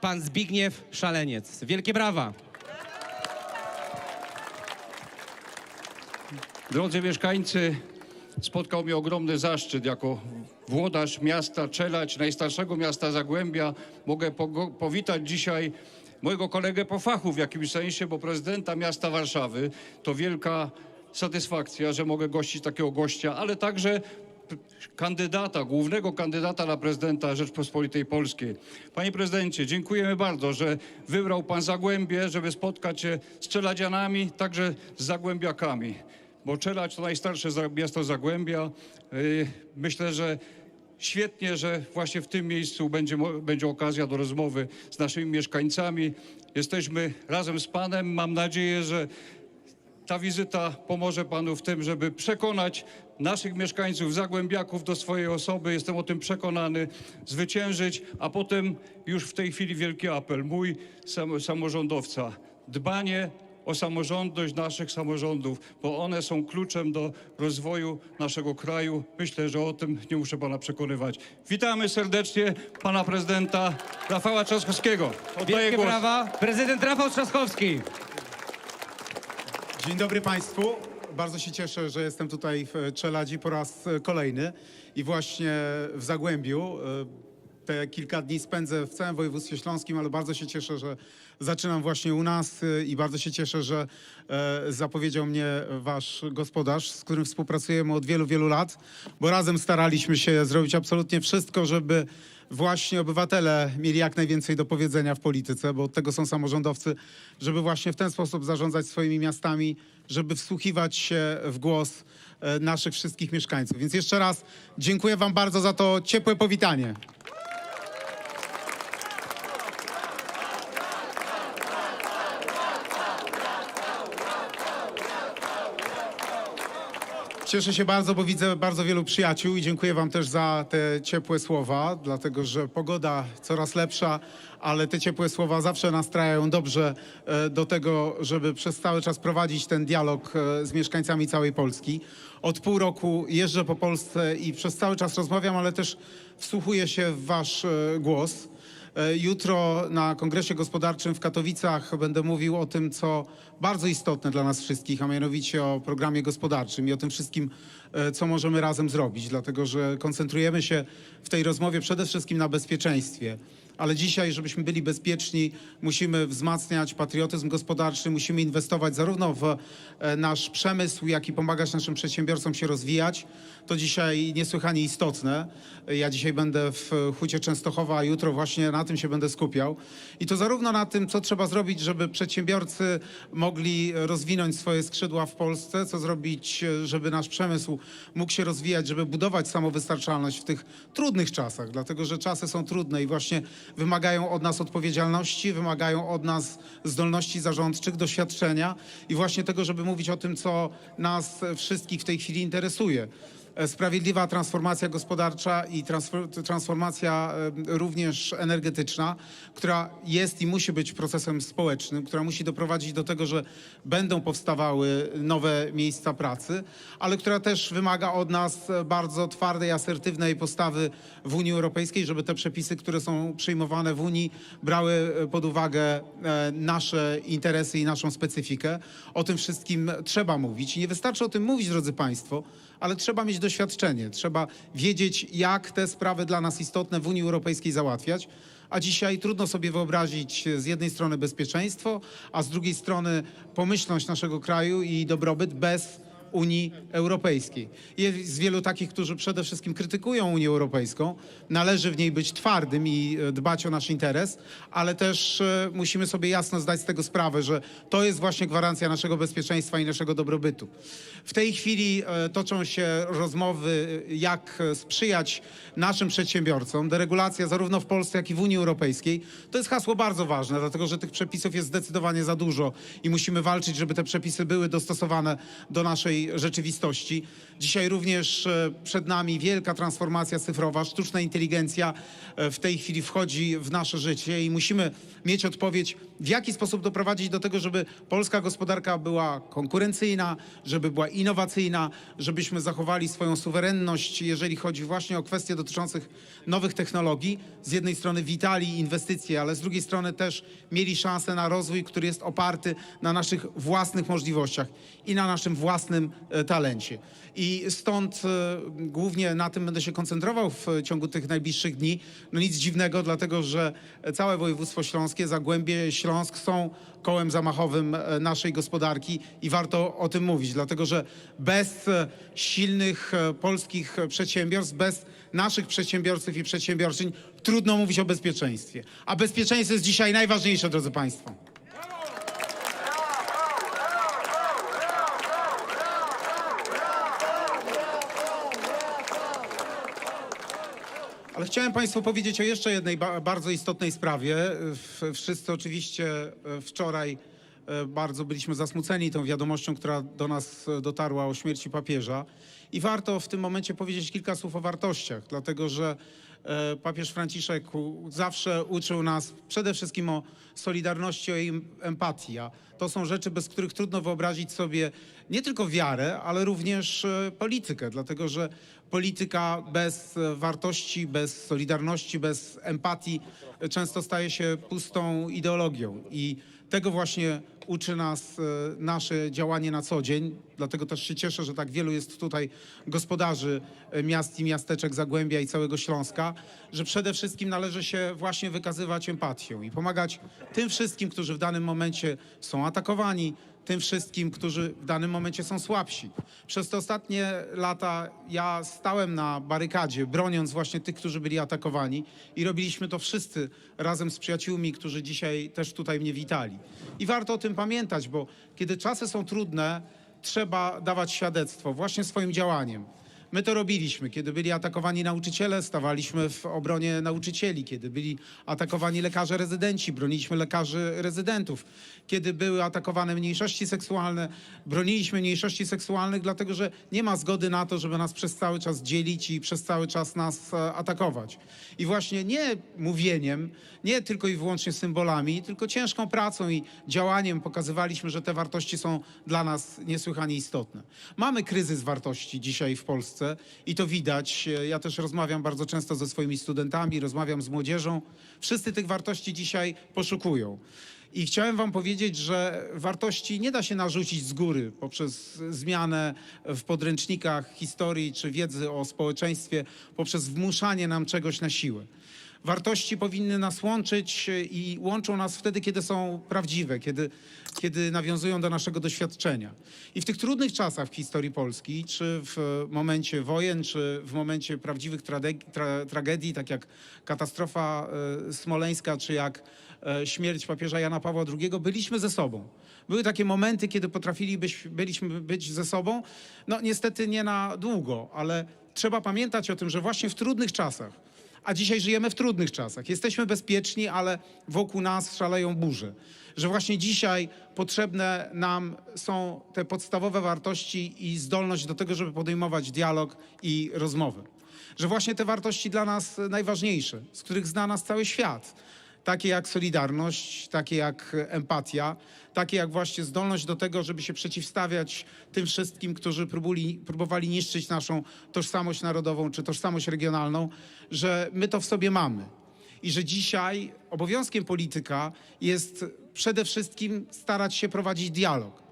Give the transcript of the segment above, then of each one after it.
pan Zbigniew Szaleniec. Wielkie brawa. Drodzy mieszkańcy, spotkał mnie ogromny zaszczyt jako włodarz miasta Czelać, najstarszego miasta Zagłębia. Mogę powitać dzisiaj mojego kolegę po fachu w jakimś sensie, bo prezydenta miasta Warszawy. To wielka satysfakcja, że mogę gościć takiego gościa, ale także kandydata, głównego kandydata na prezydenta Rzeczpospolitej Polskiej. Panie prezydencie, dziękujemy bardzo, że wybrał pan Zagłębie, żeby spotkać się z czeladzianami, także z zagłębiakami bo Czelać to najstarsze miasto Zagłębia. Yy, Myślę, że świetnie, że właśnie w tym miejscu będzie, będzie okazja do rozmowy z naszymi mieszkańcami. Jesteśmy razem z panem. Mam nadzieję, że ta wizyta pomoże panu w tym, żeby przekonać naszych mieszkańców, zagłębiaków do swojej osoby. Jestem o tym przekonany, zwyciężyć, a potem już w tej chwili wielki apel, mój sam, samorządowca. Dbanie o samorządność naszych samorządów, bo one są kluczem do rozwoju naszego kraju. Myślę, że o tym nie muszę pana przekonywać. Witamy serdecznie pana prezydenta Rafała Trzaskowskiego. Oddaję Wielkie głos. brawa. Prezydent Rafał Trzaskowski. Dzień dobry Państwu. Bardzo się cieszę, że jestem tutaj w Czeladzi po raz e, kolejny i właśnie w Zagłębiu. E, Te kilka dni spędzę w całym województwie śląskim, ale bardzo się cieszę, że zaczynam właśnie u nas e, i bardzo się cieszę, że e, zapowiedział mnie Wasz gospodarz, z którym współpracujemy od wielu, wielu lat, bo razem staraliśmy się zrobić absolutnie wszystko, żeby właśnie obywatele mieli jak najwięcej do powiedzenia w polityce, bo od tego są samorządowcy, żeby właśnie w ten sposób zarządzać swoimi miastami, żeby wsłuchiwać się w głos e, naszych wszystkich mieszkańców. Więc jeszcze raz dziękuję Wam bardzo za to ciepłe powitanie. Cieszę się bardzo, bo widzę bardzo wielu przyjaciół i dziękuję Wam też za te ciepłe słowa, dlatego że pogoda coraz lepsza, ale te ciepłe słowa zawsze nastrajają dobrze e, do tego, żeby przez cały czas prowadzić ten dialog e, z mieszkańcami całej Polski. Od pół roku jeżdżę po Polsce i przez cały czas rozmawiam, ale też wsłuchuję się w Wasz e, głos. E, Jutro na Kongresie Gospodarczym w Katowicach będę mówił o tym, co bardzo istotne dla nas wszystkich, a mianowicie o programie gospodarczym i o tym wszystkim, e, co możemy razem zrobić, dlatego że koncentrujemy się w tej rozmowie przede wszystkim na bezpieczeństwie. Ale dzisiaj, żebyśmy byli bezpieczni, musimy wzmacniać patriotyzm gospodarczy, musimy inwestować zarówno w e, nasz przemysł, jak i pomagać naszym przedsiębiorcom się rozwijać. To dzisiaj niesłychanie istotne. Ja dzisiaj będę w Hucie Częstochowa, a jutro właśnie na tym się będę skupiał. I to zarówno na tym, co trzeba zrobić, żeby przedsiębiorcy mogli rozwinąć swoje skrzydła w Polsce, co zrobić, e, żeby nasz przemysł mógł się rozwijać, żeby budować samowystarczalność w tych trudnych czasach, dlatego że czasy są trudne i właśnie wymagają od nas odpowiedzialności, wymagają od nas zdolności zarządczych, doświadczenia i właśnie tego, żeby mówić o tym, co nas wszystkich w tej chwili interesuje. E, Sprawiedliwa transformacja gospodarcza i transformacja e, również energetyczna, która jest i musi być procesem społecznym, która musi doprowadzić do tego, że będą powstawały nowe miejsca pracy, ale która też wymaga od nas e, bardzo twardej, asertywnej postawy w Unii Europejskiej, żeby te przepisy, które są przyjmowane w Unii, brały pod uwagę nasze interesy i naszą specyfikę. O tym wszystkim trzeba mówić. Nie wystarczy o tym mówić, drodzy Państwo, ale trzeba mieć doświadczenie, trzeba wiedzieć, jak te sprawy dla nas istotne w Unii Europejskiej załatwiać. A dzisiaj trudno sobie wyobrazić z jednej strony bezpieczeństwo, a z drugiej strony pomyślność naszego kraju i dobrobyt bez Unii Europejskiej. Jest wielu takich, którzy przede wszystkim krytykują Unię Europejską. Należy w niej być twardym i e, dbać o nasz interes, ale też e, musimy sobie jasno zdać z tego sprawę, że to jest właśnie gwarancja naszego bezpieczeństwa i naszego dobrobytu. W tej chwili e, toczą się rozmowy, jak sprzyjać naszym przedsiębiorcom. Deregulacja zarówno w Polsce, jak i w Unii Europejskiej. To jest hasło bardzo ważne, dlatego że tych przepisów jest zdecydowanie za dużo i musimy walczyć, żeby te przepisy były dostosowane do naszej rzeczywistości. Dzisiaj również e, przed nami wielka transformacja cyfrowa, sztuczna inteligencja e, w tej chwili wchodzi w nasze życie i musimy mieć odpowiedź, w jaki sposób doprowadzić do tego, żeby polska gospodarka była konkurencyjna, żeby była innowacyjna, żebyśmy zachowali swoją suwerenność, jeżeli chodzi właśnie o kwestie dotyczących nowych technologii. Z jednej strony witali inwestycje, ale z drugiej strony też mieli szansę na rozwój, który jest oparty na naszych własnych możliwościach i na naszym własnym talencie. I stąd e, głównie na tym będę się koncentrował w ciągu tych najbliższych dni. No nic dziwnego, dlatego że całe województwo śląskie, Zagłębie, Śląsk są kołem zamachowym e, naszej gospodarki i warto o tym mówić, dlatego że bez e, silnych e, polskich przedsiębiorstw, bez naszych przedsiębiorców i przedsiębiorczyń trudno mówić o bezpieczeństwie. A bezpieczeństwo jest dzisiaj najważniejsze, drodzy Państwo. Ale chciałem Państwu powiedzieć o jeszcze jednej ba- bardzo istotnej sprawie. Wszyscy oczywiście e, wczoraj e, bardzo byliśmy zasmuceni tą wiadomością, która do nas e, dotarła o śmierci papieża. I warto w tym momencie powiedzieć kilka słów o wartościach, dlatego że papież Franciszek zawsze uczył nas przede wszystkim o solidarności, o jej empatii. To są rzeczy, bez których trudno wyobrazić sobie nie tylko wiarę, ale również e, politykę, dlatego że polityka bez e, wartości, bez solidarności, bez empatii e, często staje się pustą ideologią. I tego właśnie uczy nas e, nasze działanie na co dzień. Dlatego też się cieszę, że tak wielu jest tutaj gospodarzy e, miast i miasteczek Zagłębia i całego Śląska, że przede wszystkim należy się właśnie wykazywać empatią i pomagać tym wszystkim, którzy w danym momencie są atakowani, tym wszystkim, którzy w danym momencie są słabsi. Przez te ostatnie lata ja stałem na barykadzie, broniąc właśnie tych, którzy byli atakowani i robiliśmy to wszyscy razem z przyjaciółmi, którzy dzisiaj też tutaj mnie witali. I warto o tym pamiętać, bo kiedy czasy są trudne, trzeba dawać świadectwo właśnie swoim działaniem. My to robiliśmy. Kiedy byli atakowani nauczyciele, stawaliśmy w obronie nauczycieli. Kiedy byli atakowani lekarze rezydenci, broniliśmy lekarzy rezydentów. Kiedy były atakowane mniejszości seksualne, broniliśmy mniejszości seksualnych, dlatego że nie ma zgody na to, żeby nas przez cały czas dzielić i przez cały czas nas e, atakować. I właśnie nie mówieniem, nie tylko i wyłącznie symbolami, tylko ciężką pracą i działaniem pokazywaliśmy, że te wartości są dla nas niesłychanie istotne. Mamy kryzys wartości dzisiaj w Polsce i to widać. Ja też rozmawiam bardzo często ze swoimi studentami, rozmawiam z młodzieżą. Wszyscy tych wartości dzisiaj poszukują. I chciałem Wam powiedzieć, że wartości nie da się narzucić z góry poprzez zmianę w podręcznikach historii czy wiedzy o społeczeństwie, poprzez wmuszanie nam czegoś na siłę. Wartości powinny nas łączyć i łączą nas wtedy, kiedy są prawdziwe, kiedy, kiedy nawiązują do naszego doświadczenia. I w tych trudnych czasach w historii Polski, czy w momencie wojen, czy w momencie prawdziwych tra tragedii, tak jak katastrofa e, smoleńska, czy jak e, śmierć papieża Jana Pawła II, byliśmy ze sobą. Były takie momenty, kiedy potrafilibyśmy byliśmy być ze sobą. No niestety nie na długo, ale trzeba pamiętać o tym, że właśnie w trudnych czasach, a dzisiaj żyjemy w trudnych czasach. Jesteśmy bezpieczni, ale wokół nas szaleją burze. Że właśnie dzisiaj potrzebne nam są te podstawowe wartości i zdolność do tego, żeby podejmować dialog i rozmowę. Że właśnie te wartości dla nas najważniejsze, z których zna nas cały świat, takie jak solidarność, takie jak empatia, takie jak właśnie zdolność do tego, żeby się przeciwstawiać tym wszystkim, którzy próbuli, próbowali niszczyć naszą tożsamość narodową czy tożsamość regionalną, że my to w sobie mamy. I że dzisiaj obowiązkiem polityka jest przede wszystkim starać się prowadzić dialog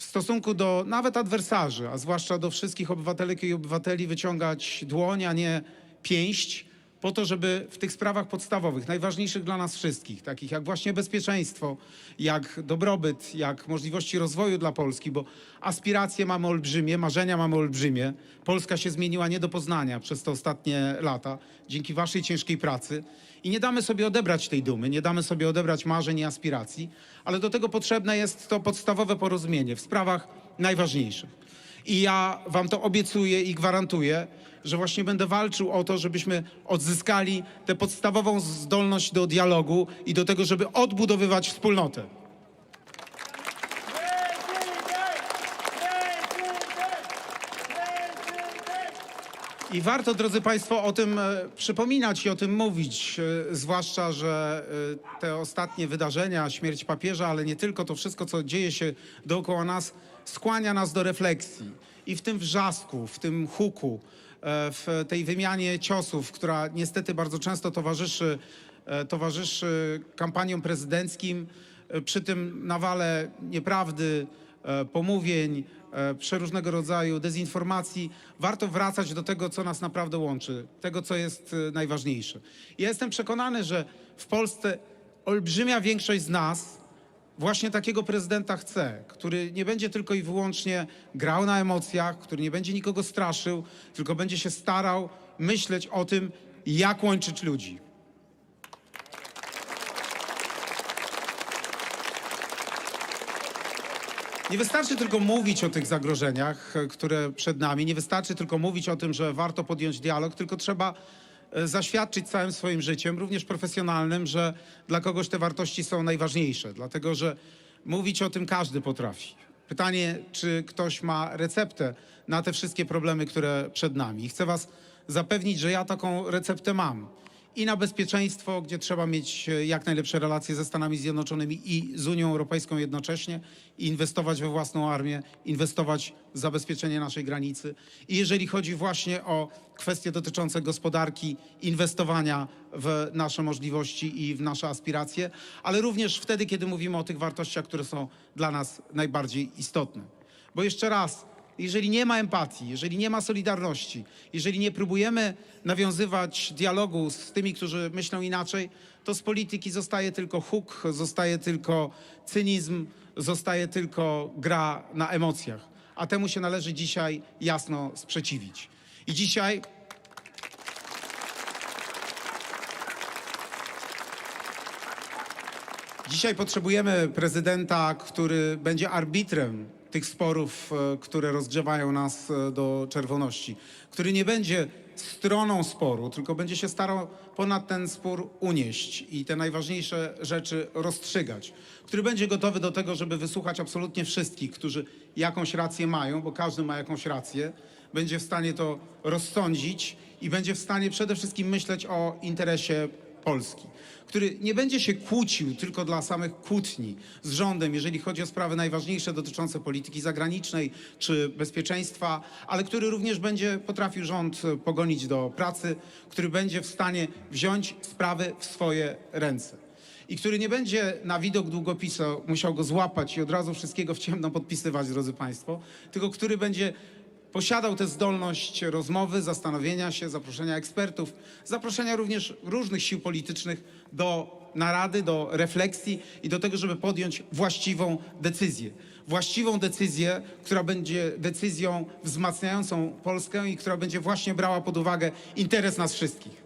w stosunku do nawet adwersarzy, a zwłaszcza do wszystkich obywatelek i obywateli wyciągać dłoń, a nie pięść, po to, żeby w tych sprawach podstawowych, najważniejszych dla nas wszystkich, takich jak właśnie bezpieczeństwo, jak dobrobyt, jak możliwości rozwoju dla Polski, bo aspiracje mamy olbrzymie, marzenia mamy olbrzymie. Polska się zmieniła nie do poznania przez te ostatnie lata, dzięki waszej ciężkiej pracy. I nie damy sobie odebrać tej dumy, nie damy sobie odebrać marzeń i aspiracji, ale do tego potrzebne jest to podstawowe porozumienie w sprawach najważniejszych. I ja wam to obiecuję i gwarantuję, że właśnie będę walczył o to, żebyśmy odzyskali tę podstawową zdolność do dialogu i do tego, żeby odbudowywać wspólnotę. I warto, drodzy Państwo, o tym e, przypominać i o tym mówić, e, zwłaszcza, że e, te ostatnie wydarzenia, śmierć papieża, ale nie tylko, to wszystko, co dzieje się dookoła nas, skłania nas do refleksji. I w tym wrzasku, w tym huku, e, w tej wymianie ciosów, która niestety bardzo często towarzyszy, e, towarzyszy kampaniom prezydenckim, e, przy tym nawale nieprawdy, pomówień, przeróżnego rodzaju dezinformacji, warto wracać do tego, co nas naprawdę łączy, tego, co jest najważniejsze. Ja jestem przekonany, że w Polsce olbrzymia większość z nas właśnie takiego prezydenta chce, który nie będzie tylko i wyłącznie grał na emocjach, który nie będzie nikogo straszył, tylko będzie się starał myśleć o tym, jak łączyć ludzi. Nie wystarczy tylko mówić o tych zagrożeniach, które przed nami, nie wystarczy tylko mówić o tym, że warto podjąć dialog, tylko trzeba zaświadczyć całym swoim życiem, również profesjonalnym, że dla kogoś te wartości są najważniejsze, dlatego że mówić o tym każdy potrafi. Pytanie, czy ktoś ma receptę na te wszystkie problemy, które przed nami. Chcę Was zapewnić, że ja taką receptę mam i na bezpieczeństwo, gdzie trzeba mieć e, jak najlepsze relacje ze Stanami Zjednoczonymi i z Unią Europejską jednocześnie, i inwestować we własną armię, inwestować w zabezpieczenie naszej granicy. I jeżeli chodzi właśnie o kwestie dotyczące gospodarki, inwestowania w nasze możliwości i w nasze aspiracje, ale również wtedy, kiedy mówimy o tych wartościach, które są dla nas najbardziej istotne. Bo jeszcze raz, jeżeli nie ma empatii, jeżeli nie ma solidarności, jeżeli nie próbujemy nawiązywać dialogu z tymi, którzy myślą inaczej, to z polityki zostaje tylko huk, zostaje tylko cynizm, zostaje tylko gra na emocjach. A temu się należy dzisiaj jasno sprzeciwić. I dzisiaj Dzisiaj potrzebujemy prezydenta, który będzie arbitrem tych sporów, e, które rozgrzewają nas e, do czerwoności, który nie będzie stroną sporu, tylko będzie się starał ponad ten spór unieść i te najważniejsze rzeczy rozstrzygać, który będzie gotowy do tego, żeby wysłuchać absolutnie wszystkich, którzy jakąś rację mają, bo każdy ma jakąś rację, będzie w stanie to rozsądzić i będzie w stanie przede wszystkim myśleć o interesie Polski, który nie będzie się kłócił tylko dla samych kłótni z rządem, jeżeli chodzi o sprawy najważniejsze dotyczące polityki zagranicznej czy bezpieczeństwa, ale który również będzie potrafił rząd pogonić do pracy, który będzie w stanie wziąć sprawy w swoje ręce. I który nie będzie na widok długopisu musiał go złapać i od razu wszystkiego w ciemno podpisywać, drodzy Państwo, tylko który będzie posiadał tę zdolność rozmowy, zastanowienia się, zaproszenia ekspertów, zaproszenia również różnych sił politycznych do narady, do refleksji i do tego, żeby podjąć właściwą decyzję. Właściwą decyzję, która będzie decyzją wzmacniającą Polskę i która będzie właśnie brała pod uwagę interes nas wszystkich.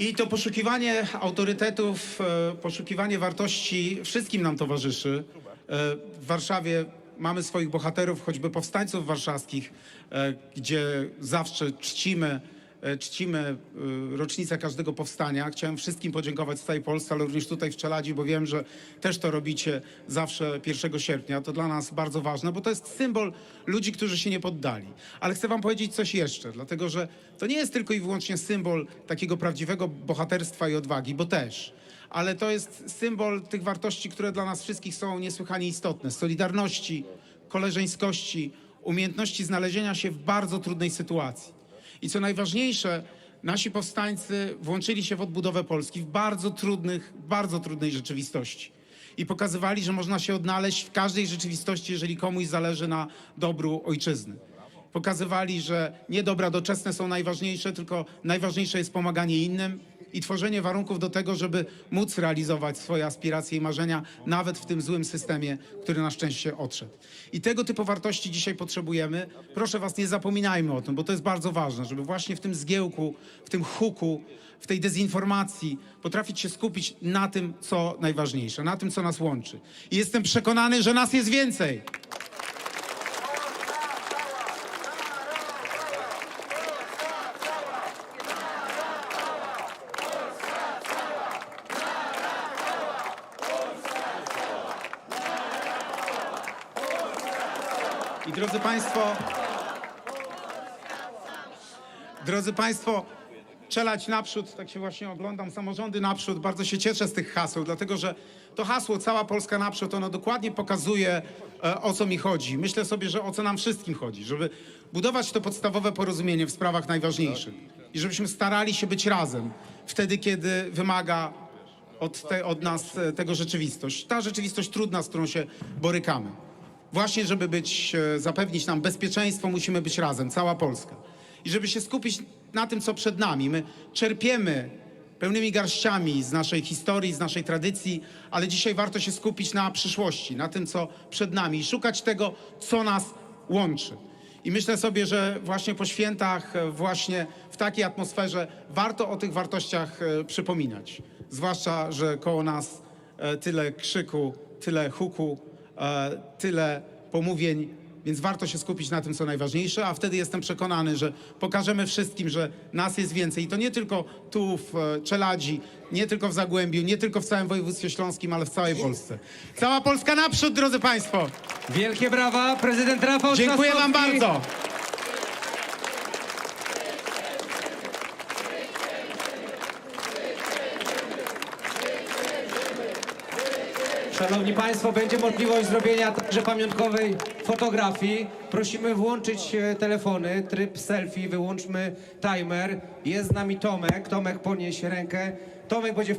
I to poszukiwanie autorytetów, e, poszukiwanie wartości wszystkim nam towarzyszy. E, W Warszawie mamy swoich bohaterów, choćby powstańców warszawskich, e, gdzie zawsze czcimy, czcimy e, rocznicę każdego powstania. Chciałem wszystkim podziękować z całej Polsce, ale również tutaj w Czeladzi, bo wiem, że też to robicie zawsze 1 sierpnia. To dla nas bardzo ważne, bo to jest symbol ludzi, którzy się nie poddali. Ale chcę wam powiedzieć coś jeszcze, dlatego że to nie jest tylko i wyłącznie symbol takiego prawdziwego bohaterstwa i odwagi, bo też. Ale to jest symbol tych wartości, które dla nas wszystkich są niesłychanie istotne. Solidarności, koleżeńskości, umiejętności znalezienia się w bardzo trudnej sytuacji. I co najważniejsze, nasi powstańcy włączyli się w odbudowę Polski w bardzo trudnych, bardzo trudnej rzeczywistości. I pokazywali, że można się odnaleźć w każdej rzeczywistości, jeżeli komuś zależy na dobru ojczyzny. Pokazywali, że nie dobra doczesne są najważniejsze, tylko najważniejsze jest pomaganie innym i tworzenie warunków do tego, żeby móc realizować swoje aspiracje i marzenia, nawet w tym złym systemie, który na szczęście odszedł. I tego typu wartości dzisiaj potrzebujemy. Proszę Was, nie zapominajmy o tym, bo to jest bardzo ważne, żeby właśnie w tym zgiełku, w tym huku, w tej dezinformacji potrafić się skupić na tym, co najważniejsze, na tym, co nas łączy. I jestem przekonany, że nas jest więcej. I drodzy Państwo, drodzy Państwo, czelać naprzód, tak się właśnie oglądam, samorządy naprzód, bardzo się cieszę z tych haseł, dlatego że to hasło Cała Polska naprzód, ono dokładnie pokazuje, e, o co mi chodzi. Myślę sobie, że o co nam wszystkim chodzi, żeby budować to podstawowe porozumienie w sprawach najważniejszych i żebyśmy starali się być razem wtedy, kiedy wymaga od, te, od nas e, tego rzeczywistość. Ta rzeczywistość trudna, z którą się borykamy. Właśnie, żeby być, e, zapewnić nam bezpieczeństwo, musimy być razem, cała Polska. I żeby się skupić na tym, co przed nami. My czerpiemy pełnymi garściami z naszej historii, z naszej tradycji, ale dzisiaj warto się skupić na przyszłości, na tym, co przed nami i szukać tego, co nas łączy. I myślę sobie, że właśnie po świętach, e, właśnie w takiej atmosferze warto o tych wartościach e, przypominać. Zwłaszcza, że koło nas tyle krzyku, tyle huku, tyle pomówień, więc warto się skupić na tym, co najważniejsze, a wtedy jestem przekonany, że pokażemy wszystkim, że nas jest więcej. I to nie tylko tu w e, Czeladzi, nie tylko w Zagłębiu, nie tylko w całym województwie śląskim, ale w całej Polsce. Cała Polska naprzód, drodzy Państwo! Wielkie brawa, prezydent Rafał Dziękuję Wam bardzo! Szanowni Państwo, będzie możliwość zrobienia także pamiątkowej fotografii. Prosimy włączyć e, telefony, tryb selfie, wyłączmy timer. Jest z nami Tomek. Tomek podnieś rękę. Tomek będzie